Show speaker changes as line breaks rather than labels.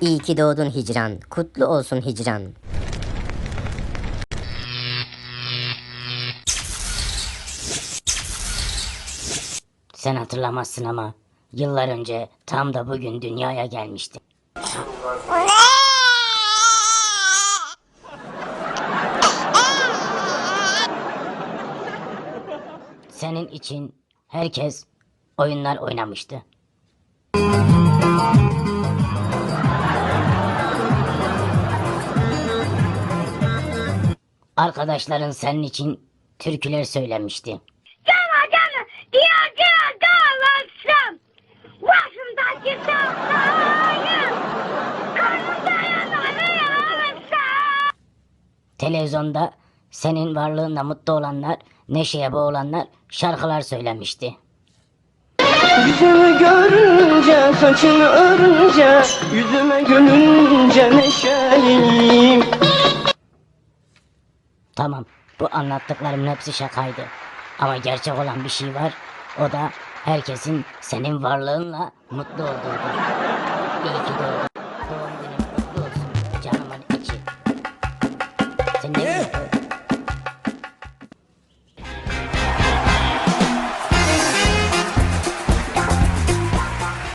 İyi ki doğdun hicran. Kutlu olsun hicran.
Sen hatırlamazsın ama yıllar önce tam da bugün dünyaya gelmiştim. Senin için herkes oyunlar oynamıştı. Arkadaşların senin için türküler söylemişti.
Cana cana diyeceğe dağılsın. Yanarsa.
Televizyonda senin varlığınla mutlu olanlar, neşeye boğulanlar şarkılar söylemişti.
Yüzümü görünce, saçını örünce, yüzüme gülünce neşeliyim.
Tamam, bu anlattıklarımın hepsi şakaydı. Ama gerçek olan bir şey var. O da herkesin senin varlığınla mutlu olduğudur. İyi ki doğdun.